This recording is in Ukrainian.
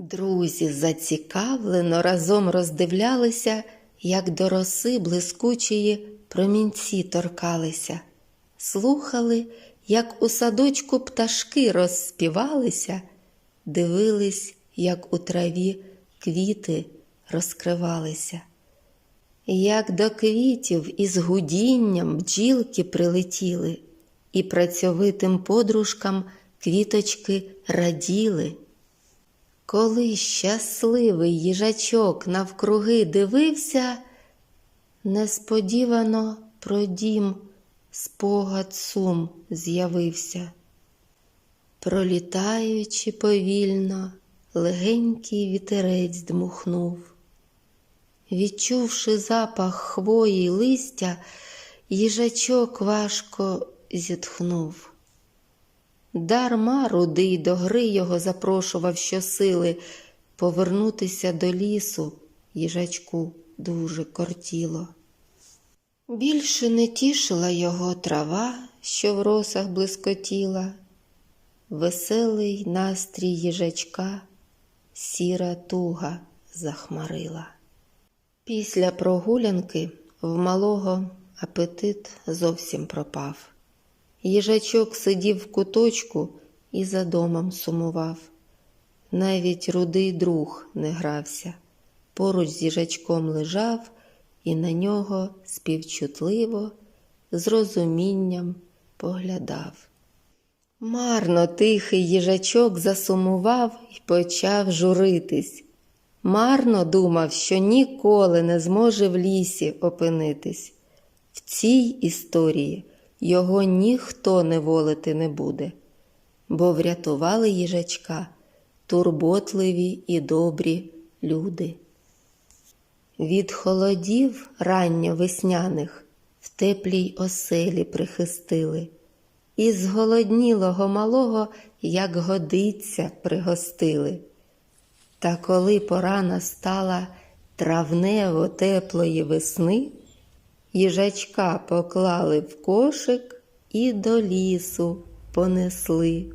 Друзі зацікавлено разом роздивлялися, як до роси блискучої промінці торкалися, слухали, як у садочку пташки розспівалися, дивились, як у траві квіти розкривалися. Як до квітів із гудінням бджілки прилетіли, і працьовитим подружкам квіточки раділи. Коли щасливий їжачок навкруги дивився, несподівано про дім спогад сум з'явився. Пролітаючи повільно, легенький вітерець дмухнув. Відчувши запах хвої листя, їжачок важко зітхнув. Дарма рудий до гри його запрошував щосили повернутися до лісу їжачку дуже кортіло. Більше не тішила його трава, що в росах блискотіла, веселий настрій їжачка, сіра туга захмарила. Після прогулянки в малого апетит зовсім пропав. Їжачок сидів в куточку і за домом сумував. Навіть рудий друг не грався. Поруч з їжачком лежав і на нього співчутливо, з розумінням поглядав. Марно тихий їжачок засумував і почав журитись. Марно думав, що ніколи не зможе в лісі опинитись. В цій історії його ніхто не волити не буде, бо врятували їжачка турботливі і добрі люди. Від холодів ранньо весняних в теплій оселі прихистили, і зголоднілого малого, як годиться, пригостили. Та коли пора настала травнево теплої весни, їжачка поклали в кошик і до лісу понесли.